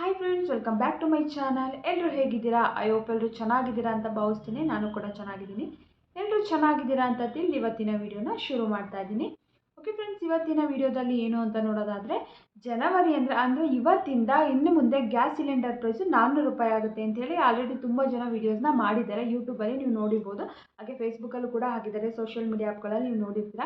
Hi friends welcome back to my channel ಎಲ್ಲರೂ ಹೇಗಿದ್ದೀರಾ? I hope ಎಲ್ಲರೂ ಚೆನ್ನಾಗಿದ್ದೀರಾ ಅಂತ ಭಾವಿಸ್ತೀನಿ. ನಾನು ಕೂಡ ಚೆನ್ನಾಗಿದ್ದೀನಿ. ಎಲ್ಲರೂ ಚೆನ್ನಾಗಿದ್ದೀರಾ ಅಂತ ತಿಳಿದು ಇವತ್ತಿನ ವಿಡಿಯೋನ ಶುರು ಮಾಡ್ತಾ ಇದ್ದೀನಿ. ಓಕೆ ಫ್ರೆಂಡ್ಸ್ ಇವತ್ತಿನ ವಿಡಿಯೋದಲ್ಲಿ ಏನು ಅಂತ ನೋಡೋದಾದರೆ ಜನವರಿ ಅಂದರೆ ಅಂದರೆ ಇವತ್ತಿಂದ ಇನ್ನು ಮುಂದೆ ಗ್ಯಾಸ್ ಸಿಲಿಂಡರ್ ಪ್ರೈಸು ನಾನ್ನೂರು ರೂಪಾಯಿ ಆಗುತ್ತೆ ಅಂತೇಳಿ ಆಲ್ರೆಡಿ ತುಂಬ ಜನ ವೀಡಿಯೋಸ್ನ ಮಾಡಿದ್ದಾರೆ. ಯೂಟ್ಯೂಬಲ್ಲಿ ನೀವು ನೋಡಿರ್ಬೋದು. ಹಾಗೆ ಫೇಸ್ಬುಕ್ಕಲ್ಲೂ ಕೂಡ ಹಾಕಿದ್ದಾರೆ. ಸೋಷಿಯಲ್ ಮೀಡಿಯಾ ಆ್ಯಪ್ಗಳಲ್ಲಿ ನೀವು ನೋಡಿರ್ತೀರ.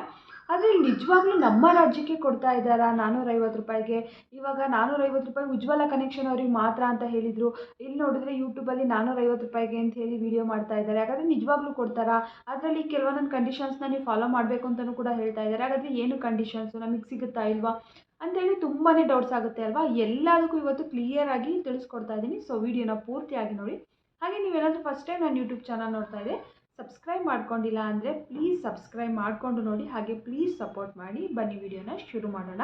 ಆದರೆ ನಿಜವಾಗ್ಲೂ ನಮ್ಮ ರಾಜ್ಯಕ್ಕೆ ಕೊಡ್ತಾ ಇದ್ದಾರಾ ನಾನ್ನೂರೈವತ್ತು ರೂಪಾಯಿಗೆ? ಇವಾಗ ನಾನ್ನೂರೈವತ್ತು ರೂಪಾಯಿ ಉಜ್ವಲ ಕನೆಕ್ಷನ್ ಅವ್ರಿಗೆ ಮಾತ್ರ ಅಂತ ಹೇಳಿದರು. ಇಲ್ಲಿ ನೋಡಿದ್ರೆ ಯೂಟ್ಯೂಬಲ್ಲಿ ನಾನ್ನೂರೈವತ್ತು ರೂಪಾಯಿಗೆ ಅಂತ ಹೇಳಿ ವಿಡಿಯೋ ಮಾಡ್ತಾ ಇದ್ದಾರೆ. ಹಾಗಾದರೆ ನಿಜವಾಗ್ಲೂ ಕೊಡ್ತಾರಾ? ಅದರಲ್ಲಿ ಕೆಲವೊಂದೊಂದು ಕಂಡೀಷನ್ಸ್ನ ನೀವು ಫಾಲೋ ಮಾಡಬೇಕು ಅಂತಲೂ ಕೂಡ ಹೇಳ್ತಾ ಇದ್ದಾರೆ. ಹಾಗಾದರೆ ಏನು ಕಂಡೀಷನ್ಸು ನಮಗೆ ಸಿಗುತ್ತಾ ಇಲ್ವಾ? ಅಂತೇಳಿ ತುಂಬಾ ಡೌಟ್ಸ್ ಆಗುತ್ತೆ ಅಲ್ವಾ? ಎಲ್ಲದಕ್ಕೂ ಇವತ್ತು ಕ್ಲಿಯರಾಗಿ ತಿಳಿಸ್ಕೊಡ್ತಾ ಇದ್ದೀನಿ. ಸೊ ವಿಡಿಯೋನ ಪೂರ್ತಿಯಾಗಿ ನೋಡಿ. ಹಾಗೆ ನೀವೇನಾದರೂ ಫಸ್ಟ್ ಟೈಮ್ ನಾನು ಯೂಟ್ಯೂಬ್ ಚಾನಲ್ ನೋಡ್ತಾ ಇದ್ದೆ ಸಬ್ಸ್ಕ್ರೈಬ್ ಮಾಡ್ಕೊಂಡಿಲ್ಲ ಅಂದರೆ ಪ್ಲೀಸ್ ಸಬ್ಸ್ಕ್ರೈಬ್ ಮಾಡಿಕೊಂಡು ನೋಡಿ. ಹಾಗೆ ಪ್ಲೀಸ್ ಸಪೋರ್ಟ್ ಮಾಡಿ. ಬನ್ನಿ ವಿಡಿಯೋನ ಶುರು ಮಾಡೋಣ.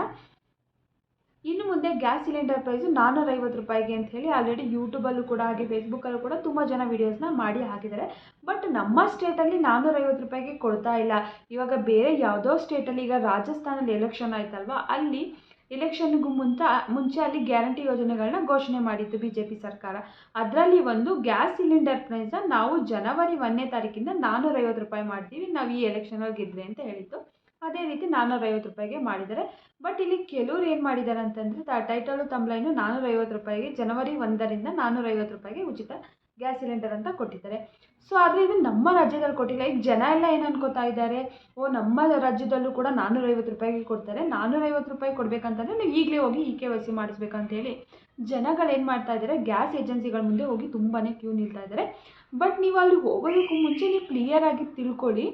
ಇನ್ನು ಮುಂದೆ ಗ್ಯಾಸ್ ಸಿಲಿಂಡರ್ ಪ್ರೈಸು ನಾನ್ನೂರೈವತ್ತು ರೂಪಾಯಿಗೆ ಅಂತ ಹೇಳಿ ಆಲ್ರೆಡಿ ಯೂಟ್ಯೂಬಲ್ಲೂ ಕೂಡ ಹಾಗೆ ಫೇಸ್ಬುಕ್ಕಲ್ಲೂ ಕೂಡ ತುಂಬ ಜನ ವೀಡಿಯೋಸ್ನ ಮಾಡಿ ಹಾಕಿದ್ದಾರೆ. ಬಟ್ ನಮ್ಮ ಸ್ಟೇಟಲ್ಲಿ ನಾನ್ನೂರೈವತ್ತು ರೂಪಾಯಿಗೆ ಕೊಡ್ತಾ ಇಲ್ಲ. ಇವಾಗ ಬೇರೆ ಯಾವುದೋ ಸ್ಟೇಟಲ್ಲಿ ಈಗ ರಾಜಸ್ಥಾನಲ್ಲಿ ಎಲೆಕ್ಷನ್ ಆಯ್ತಲ್ವಾ? ಅಲ್ಲಿ ಎಲೆಕ್ಷನ್ಗೂ ಮುಂತ ಮುಂಚೆ ಅಲ್ಲಿ ಗ್ಯಾರಂಟಿ ಯೋಜನೆಗಳನ್ನ ಘೋಷಣೆ ಮಾಡಿತ್ತು ಬಿ ಜೆ ಪಿ ಸರ್ಕಾರ. ಅದರಲ್ಲಿ ಒಂದು ಗ್ಯಾಸ್ ಸಿಲಿಂಡರ್ ಪ್ರೈಸ್ನ ನಾವು ಜನವರಿ ಒಂದನೇ ತಾರೀಕಿಂದ ನಾನ್ನೂರೈವತ್ತು ರೂಪಾಯಿ ಮಾಡ್ತೀವಿ. ನಾವು ಈ ಎಲೆಕ್ಷನಲ್ಲಿ ಗೆದ್ದರೆ ಅಂತ ಹೇಳಿತ್ತು. ಅದೇ ರೀತಿ ನಾನ್ನೂರೈವತ್ತು ರೂಪಾಯಿಗೆ ಮಾಡಿದ್ದಾರೆ. ಬಟ್ ಇಲ್ಲಿ ಕೆಲವ್ರು ಏನು ಮಾಡಿದ್ದಾರೆ ಅಂತಂದರೆ ಟೈಟಲು ತಂಬ್ಲೈನು ನಾನ್ನೂರೈವತ್ತು ರೂಪಾಯಿಗೆ ಜನವರಿ ಒಂದರಿಂದ ನಾನ್ನೂರೈವತ್ತು ರೂಪಾಯಿಗೆ ಉಚಿತ ಗ್ಯಾಸ್ ಸಿಲಿಂಡರ್ ಅಂತ ಕೊಟ್ಟಿದ್ದಾರೆ. ಸೊ ಆದರೆ ಇದು ನಮ್ಮ ರಾಜ್ಯದಲ್ಲಿ ಕೊಟ್ಟಿಲ್ಲ. ಈಗ ಜನ ಎಲ್ಲ ಏನು ಅನ್ಕೋತಾ ಇದ್ದಾರೆ? ಓ, ನಮ್ಮ ರಾಜ್ಯದಲ್ಲೂ ಕೂಡ ನಾನ್ನೂರೈವತ್ತು ರೂಪಾಯಿಗೆ ಕೊಡ್ತಾರೆ. ನಾನ್ನೂರೈವತ್ತು ರೂಪಾಯಿ ಕೊಡಬೇಕಂತಂದರೆ ನೀವು ಈಗಲೇ ಹೋಗಿ ಇ ಕೆ ವೈ ಸಿ ಮಾಡಿಸ್ಬೇಕಂತೇಳಿ ಜನಗಳು ಏನು ಮಾಡ್ತಾ ಇದ್ದಾರೆ? ಗ್ಯಾಸ್ ಏಜೆನ್ಸಿಗಳ ಮುಂದೆ ಹೋಗಿ ತುಂಬಾ ಕ್ಯೂ ನಿಲ್ತಾ ಇದ್ದಾರೆ. ಬಟ್ ನೀವು ಅಲ್ಲಿ ಹೋಗೋದಕ್ಕೂ ಮುಂಚೆ ನೀವು ಕ್ಲಿಯರಾಗಿ ತಿಳ್ಕೊಳ್ಳಿ.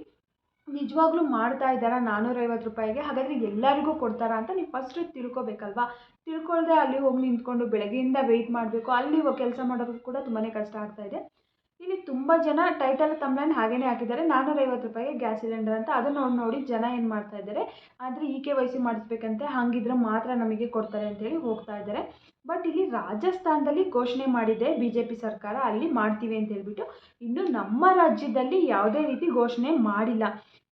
ನಿಜವಾಗ್ಲೂ ಮಾಡ್ತಾ ಇದ್ದಾರಾ ನಾನ್ನೂರೈವತ್ತು ರೂಪಾಯಿಗೆ? ಹಾಗಾದರೆ ಎಲ್ಲರಿಗೂ ಕೊಡ್ತಾರಾ ಅಂತ ನೀವು ಫಸ್ಟ್ ತಿಳ್ಕೊಬೇಕಲ್ವಾ? ತಿಳ್ಕೊಳ್ದೆ ಅಲ್ಲಿ ಹೋಗಿ ನಿಂತ್ಕೊಂಡು ಬೆಳಗ್ಗೆಯಿಂದ ವೆಯ್ಟ್ ಮಾಡಬೇಕು. ಅಲ್ಲಿ ಕೆಲಸ ಮಾಡೋದಕ್ಕೂ ಕೂಡ ತುಂಬಾ ಕಷ್ಟ ಆಗ್ತಾ ಇದೆ. ಇಲ್ಲಿ ತುಂಬ ಜನ ಟೈಟಲ್ ತಮ್ಮನ್ನ ಹಾಗೇ ಹಾಕಿದ್ದಾರೆ. ನಾನ್ನೂರೈವತ್ತು ರೂಪಾಯಿಗೆ ಗ್ಯಾಸ್ ಸಿಲಿಂಡರ್ ಅಂತ. ಅದನ್ನು ನೋಡಿ ನೋಡಿ ಜನ ಏನು ಮಾಡ್ತಾ ಇದ್ದಾರೆ. ಆದರೆ ಇ ಕೆ ವೈ ಸಿ ಮಾಡಿಸ್ಬೇಕಂತೆ. ಹಾಗಿದ್ರೆ ಮಾತ್ರ ನಮಗೆ ಕೊಡ್ತಾರೆ ಅಂತೇಳಿ ಹೋಗ್ತಾ ಇದ್ದಾರೆ. ಬಟ್ ಇಲ್ಲಿ ರಾಜಸ್ಥಾನದಲ್ಲಿ ಘೋಷಣೆ ಮಾಡಿದೆ ಬಿ ಜೆ ಪಿ ಸರ್ಕಾರ. ಅಲ್ಲಿ ಮಾಡ್ತೀವಿ ಅಂತ ಹೇಳ್ಬಿಟ್ಟು. ಇನ್ನು ನಮ್ಮ ರಾಜ್ಯದಲ್ಲಿ ಯಾವುದೇ ರೀತಿ ಘೋಷಣೆ ಮಾಡಿಲ್ಲ.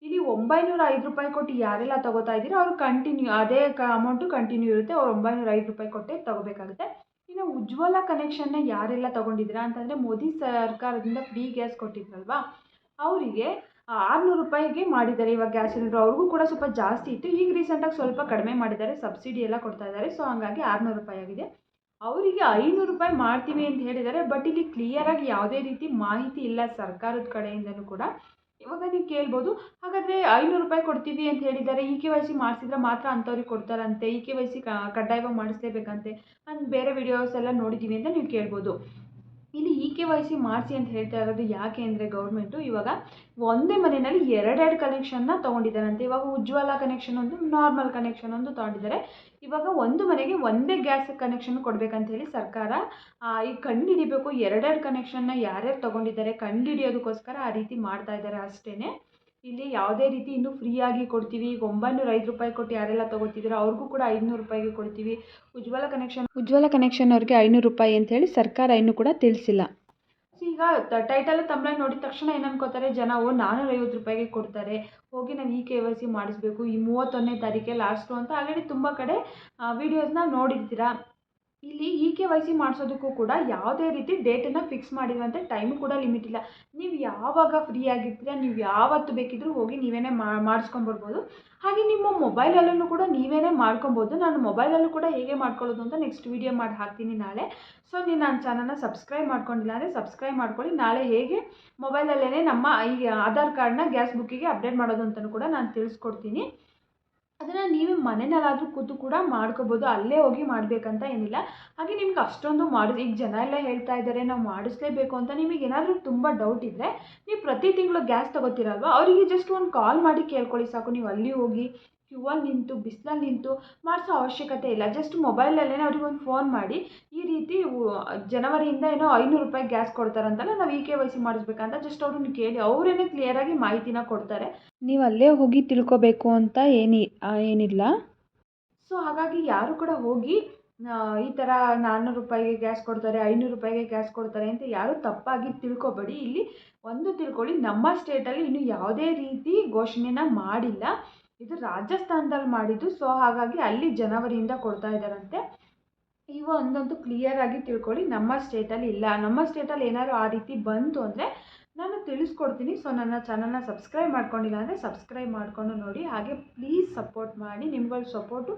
ಇಲ್ಲಿ ಒಂಬೈನೂರ ಐದು ರೂಪಾಯಿ ಕೊಟ್ಟು ಯಾರೆಲ್ಲ ತಗೋತಾ ಇದ್ದೀರೋ ಅವರು ಕಂಟಿನ್ಯೂ ಅದೇ ಕ ಅಮೌಂಟು ಕಂಟಿನ್ಯೂ ಇರುತ್ತೆ, ಅವ್ರು ಒಂಬೈನೂರ ಐದು ರೂಪಾಯಿ ಕೊಟ್ಟೇ ತಗೋಬೇಕಾಗುತ್ತೆ. ಇನ್ನು ಉಜ್ವಲ ಕನೆಕ್ಷನ್ನ ಯಾರೆಲ್ಲ ತಗೊಂಡಿದ್ದೀರಾ ಅಂತಂದರೆ ಮೋದಿ ಸರ್ಕಾರದಿಂದ ಫ್ರೀ ಗ್ಯಾಸ್ ಕೊಟ್ಟಿದ್ರಲ್ವಾ? ಅವರಿಗೆ ಆರುನೂರು ರೂಪಾಯಿಗೆ ಮಾಡಿದ್ದಾರೆ ಇವಾಗ ಗ್ಯಾಸ್ ಸಿಲಿಂಡರ್ ಅವ್ರಿಗೂ ಕೂಡ ಸ್ವಲ್ಪ ಜಾಸ್ತಿ ಇತ್ತು. ಈಗ ರೀಸೆಂಟಾಗಿ ಸ್ವಲ್ಪ ಕಡಿಮೆ ಮಾಡಿದ್ದಾರೆ. ಸಬ್ಸಿಡಿ ಎಲ್ಲ ಕೊಡ್ತಾ ಇದ್ದಾರೆ. ಸೊ ಹಾಗಾಗಿ ಆರುನೂರು ರೂಪಾಯಿ ಆಗಿದೆ. ಅವರಿಗೆ ಐನೂರು ರೂಪಾಯಿ ಮಾಡ್ತೀವಿ ಅಂತ ಹೇಳಿದ್ದಾರೆ. ಬಟ್ ಇಲ್ಲಿ ಕ್ಲಿಯರಾಗಿ ಯಾವುದೇ ರೀತಿ ಮಾಹಿತಿ ಇಲ್ಲ ಸರ್ಕಾರದ ಕಡೆಯಿಂದನೂ ಕೂಡ. ಇವಾಗ ನೀವು ಕೇಳ್ಬೋದು. ಹಾಗಾದರೆ ಐನೂರು ರೂಪಾಯಿ ಕೊಡ್ತೀವಿ ಅಂತ ಹೇಳಿದ್ದಾರೆ. ಇ ಕೆ ವೈ ಸಿ ಮಾಡಿಸಿದ್ರೆ ಮಾತ್ರ ಅಂಥವ್ರಿಗೆ ಕೊಡ್ತಾರಂತೆ. ಇ ಕೆ ವೈ ಸಿ ಕಡ್ಡಾಯವಾಗಿ ಮಾಡಿಸ್ಲೇಬೇಕಂತೆ. ನಾನು ಬೇರೆ ವಿಡಿಯೋಸ್ ಎಲ್ಲ ನೋಡಿದ್ದೀವಿ ಅಂತ ನೀವು ಕೇಳ್ಬೋದು. ಇಲ್ಲಿ ಇ ಕೆ ವೈ ಸಿ ಮಾಡಿಸಿ ಅಂತ ಹೇಳ್ತಾ ಇರೋದು ಯಾಕೆ ಅಂದರೆ ಗೌರ್ಮೆಂಟು ಇವಾಗ ಒಂದೇ ಮನೆಯಲ್ಲಿ ಎರಡೆರಡು ಕನೆಕ್ಷನ್ನ ತೊಗೊಂಡಿದ್ದಾರಂತೆ. ಇವಾಗ ಉಜ್ವಲ ಕನೆಕ್ಷನ್ ಒಂದು ನಾರ್ಮಲ್ ಕನೆಕ್ಷನ್ ಒಂದು ತೊಗೊಂಡಿದ್ದಾರೆ. ಇವಾಗ ಒಂದು ಮನೆಗೆ ಒಂದೇ ಗ್ಯಾಸ್ ಕನೆಕ್ಷನ್ ಕೊಡಬೇಕಂತ ಹೇಳಿ ಸರ್ಕಾರ ಈಗ ಕಂಡು ಹಿಡಿಬೇಕು. ಎರಡೆರಡು ಕನೆಕ್ಷನ್ನ ಯಾರ್ಯಾರು ತೊಗೊಂಡಿದ್ದಾರೆ ಕಂಡು ಹಿಡಿಯೋದಕ್ಕೋಸ್ಕರ ಆ ರೀತಿ ಮಾಡ್ತಾ ಇದ್ದಾರೆ ಅಷ್ಟೇ ಇಲ್ಲಿ ಯಾವುದೇ ರೀತಿ ಇನ್ನೂ ಫ್ರೀಯಾಗಿ ಕೊಡ್ತೀವಿ. ಈಗ ಒಂಬೈನೂರ ಐದು ರೂಪಾಯಿ ಕೊಟ್ಟು ಯಾರೆಲ್ಲ ತೊಗೋತಿದ್ದೀರೋ ಅವ್ರಿಗೂ ಕೂಡ ಐದುನೂರು ರೂಪಾಯಿಗೆ ಕೊಡ್ತೀವಿ. ಉಜ್ವಲ ಕನೆಕ್ಷನ್ ಉಜ್ವಲ ಕನೆಕ್ಷನ್ ಅವ್ರಿಗೆ ಐನೂರು ರೂಪಾಯಿ ಅಂತ ಹೇಳಿ ಸರ್ಕಾರ ಇನ್ನೂ ಕೂಡ ತಿಳಿಸಿಲ್ಲ. ಈಗ ಟೈಟಲ್ ತಮ್ಮಲ್ಲಿ ನೋಡಿದ ತಕ್ಷಣ ಏನು ಅನ್ಕೋತಾರೆ? ಜನ ಓ ನಾನ್ನೂರೈವತ್ತು ರೂಪಾಯಿಗೆ ಕೊಡ್ತಾರೆ. ಹೋಗಿ ನಾವು ಈ ಕೆ ವೈ ಸಿ ಮಾಡಿಸ್ಬೇಕು. ಈ ಮೂವತ್ತೊಂದನೇ ತಾರೀಕೆ ಲಾಸ್ಟು ಅಂತ. ಆಲ್ರೆಡಿ ತುಂಬ ಕಡೆ ವೀಡಿಯೋಸ್ನ ನೋಡಿರ್ತೀರ? ಇಲ್ಲಿ ಇ ಕೆ ವೈ ಸಿ ಮಾಡಿಸೋದಕ್ಕೂ ಕೂಡ ಯಾವುದೇ ರೀತಿ ಡೇಟನ್ನು ಫಿಕ್ಸ್ ಮಾಡಿರುವಂಥ ಟೈಮು ಕೂಡ ಲಿಮಿಟ್ ಇಲ್ಲ. ನೀವು ಯಾವಾಗ ಫ್ರೀ ಆಗಿರ್ತೀರ, ನೀವು ಯಾವತ್ತು ಬೇಕಿದ್ರೂ ಹೋಗಿ ನೀವೇ ಮಾಡಿಸ್ಕೊಂಬರ್ಬೋದು ಹಾಗೆ ನಿಮ್ಮ ಮೊಬೈಲಲ್ಲೂ ಕೂಡ ನೀವೇ ಮಾಡ್ಕೊಬೋದು. ನಾನು ಮೊಬೈಲಲ್ಲೂ ಕೂಡ ಹೇಗೆ ಮಾಡ್ಕೊಳ್ಳೋದು ಅಂತ ನೆಕ್ಸ್ಟ್ ವೀಡಿಯೋ ಮಾಡಿ ಹಾಕ್ತೀನಿ ನಾಳೆ. ಸೊ ನೀವು ನನ್ನ ಚಾನಲ್ನ ಸಬ್ಸ್ಕ್ರೈಬ್ ಮಾಡ್ಕೊಂಡಿಲ್ಲ ಅಂದರೆ ಸಬ್ಸ್ಕ್ರೈಬ್ ಮಾಡ್ಕೊಳ್ಳಿ. ನಾಳೆ ಹೇಗೆ ಮೊಬೈಲಲ್ಲೇ ನಮ್ಮ ಈ, ಆಧಾರ್ ಕಾರ್ಡ್ನ ಗ್ಯಾಸ್ ಬುಕ್ಕಿಗೆ ಅಪ್ಡೇಟ್ ಮಾಡೋದು ಅಂತಲೂ ಕೂಡ ನಾನು ತಿಳಿಸ್ಕೊಡ್ತೀನಿ. ಅದನ್ನು ನೀವೇ ಮನೆಯಲ್ಲಾದರೂ ಕೂತು ಕೂಡ ಮಾಡ್ಕೋಬೋದು. ಅಲ್ಲೇ ಹೋಗಿ ಮಾಡಬೇಕಂತ ಏನಿಲ್ಲ. ಹಾಗೆ ನಿಮ್ಗೆ ಅಷ್ಟೊಂದು ಮಾಡಿ ಈಗ ಜನ ಎಲ್ಲ ಹೇಳ್ತಾ ಇದ್ದಾರೆ ನಾವು ಮಾಡಿಸ್ಲೇಬೇಕು ಅಂತ ನಿಮಗೆ ಏನಾದರೂ ತುಂಬ ಡೌಟ್ ಇದ್ದರೆ ನೀವು ಪ್ರತಿ ತಿಂಗಳು ಗ್ಯಾಸ್ ತೊಗೋತೀರಲ್ವ? ಅವರಿಗೆ ಜಸ್ಟ್ ಒಂದು ಕಾಲ್ ಮಾಡಿ ಕೇಳ್ಕೊಳ್ಳಿ ಸಾಕು. ನೀವು ಅಲ್ಲಿ ಹೋಗಿ ಕ್ಯೂ ಅಲ್ಲಿ ನಿಂತು ಬಿಸಿಲಲ್ಲಿ ನಿಂತು ಮಾಡಿಸೋ ಅವಶ್ಯಕತೆ ಇಲ್ಲ. ಜಸ್ಟ್ ಮೊಬೈಲಲ್ಲೇ ಅವ್ರಿಗೆ ಒಂದು ಫೋನ್ ಮಾಡಿ ಈ ರೀತಿ ಜನವರಿಯಿಂದ ಏನೋ ಐನೂರು ರೂಪಾಯಿ ಗ್ಯಾಸ್ ಕೊಡ್ತಾರಂತಲ್ಲ ನಾವು ಇ ಕೆ ವೈ ಸಿ ಮಾಡಿಸ್ಬೇಕಂತ ಜಸ್ಟ್ ಅವ್ರನ್ನ ಕೇಳಿ ಅವರೇನೇ ಕ್ಲಿಯರಾಗಿ ಮಾಹಿತಿನ ಕೊಡ್ತಾರೆ. ನೀವು ಅಲ್ಲೇ ಹೋಗಿ ತಿಳ್ಕೊಬೇಕು ಅಂತ ಏನಿ ಏನಿಲ್ಲ? ಸೊ ಹಾಗಾಗಿ ಯಾರು ಕೂಡ ಹೋಗಿ ಈ ಥರ ನಾನ್ನೂರು ರೂಪಾಯಿಗೆ ಗ್ಯಾಸ್ ಕೊಡ್ತಾರೆ ಐನೂರು ರೂಪಾಯಿಗೆ ಗ್ಯಾಸ್ ಕೊಡ್ತಾರೆ ಅಂತ ಯಾರೂ ತಪ್ಪಾಗಿ ತಿಳ್ಕೊಬೇಡಿ. ಇಲ್ಲಿ ಒಂದು ತಿಳ್ಕೊಳ್ಳಿ ನಮ್ಮ ಸ್ಟೇಟಲ್ಲಿ ಇನ್ನೂ ಯಾವುದೇ ರೀತಿ ಘೋಷಣೆನ ಮಾಡಿಲ್ಲ. ಇದು ರಾಜಸ್ಥಾನದಲ್ಲಿ ಮಾಡಿದ್ದು. ಸೊ ಹಾಗಾಗಿ ಅಲ್ಲಿ ಜನವರಿಯಿಂದ ಕೊಡ್ತಾ ಇದ್ದಾರಂತೆ. ಇವು ಒಂದಂತೂ ಕ್ಲಿಯರಾಗಿ ತಿಳ್ಕೊಳ್ಳಿ. ನಮ್ಮ ಸ್ಟೇಟಲ್ಲಿ ಇಲ್ಲ. ನಮ್ಮ ಸ್ಟೇಟಲ್ಲಿ ಏನಾದ್ರು ಆ ರೀತಿ ಬಂತು ಅಂದರೆ ನಾನು ತಿಳಿಸ್ಕೊಡ್ತೀನಿ. ಸೊ ನನ್ನ ಚಾನಲ್ನ ಸಬ್ಸ್ಕ್ರೈಬ್ ಮಾಡ್ಕೊಂಡಿಲ್ಲ ಅಂದರೆ ಸಬ್ಸ್ಕ್ರೈಬ್ ಮಾಡಿಕೊಂಡು ನೋಡಿ. ಹಾಗೆ ಪ್ಲೀಸ್ ಸಪೋರ್ಟ್ ಮಾಡಿ. ನಿಮ್ಗಳ ಸಪೋರ್ಟು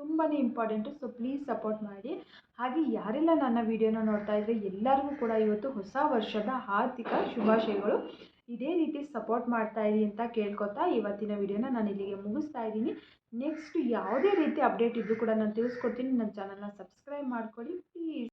ತುಂಬಾ ಇಂಪಾರ್ಟೆಂಟು ಸೊ ಪ್ಲೀಸ್ ಸಪೋರ್ಟ್ ಮಾಡಿ. ಹಾಗೆ ಯಾರೆಲ್ಲ ನನ್ನ ವೀಡಿಯೋನ ನೋಡ್ತಾ ಇದ್ರೆ ಎಲ್ಲರಿಗೂ ಕೂಡ ಇವತ್ತು ಹೊಸ ವರ್ಷದ ಆರ್ಥಿಕ ಶುಭಾಶಯಗಳು. ಇದೇ ರೀತಿ ಸಪೋರ್ಟ್ ಮಾಡ್ತಾ ಇರಿ ಅಂತ ಕೇಳ್ಕೊತಾ ಇವತ್ತಿನ ವಿಡಿಯೋನ ನಾನು ಇಲ್ಲಿಗೆ ಮುಗಿಸ್ತಾ ಇದ್ದೀನಿ. ನೆಕ್ಸ್ಟ್ ಯಾವುದೇ ರೀತಿ ಅಪ್ಡೇಟ್ ಇದ್ದರೂ ಕೂಡ ನಾನು ತಿಳಿಸ್ಕೊಡ್ತೀನಿ. ನನ್ನ ಚಾನಲ್ನ ಸಬ್ಸ್ಕ್ರೈಬ್ ಮಾಡ್ಕೊಳ್ಳಿ. ಪ್ಲೀಸ್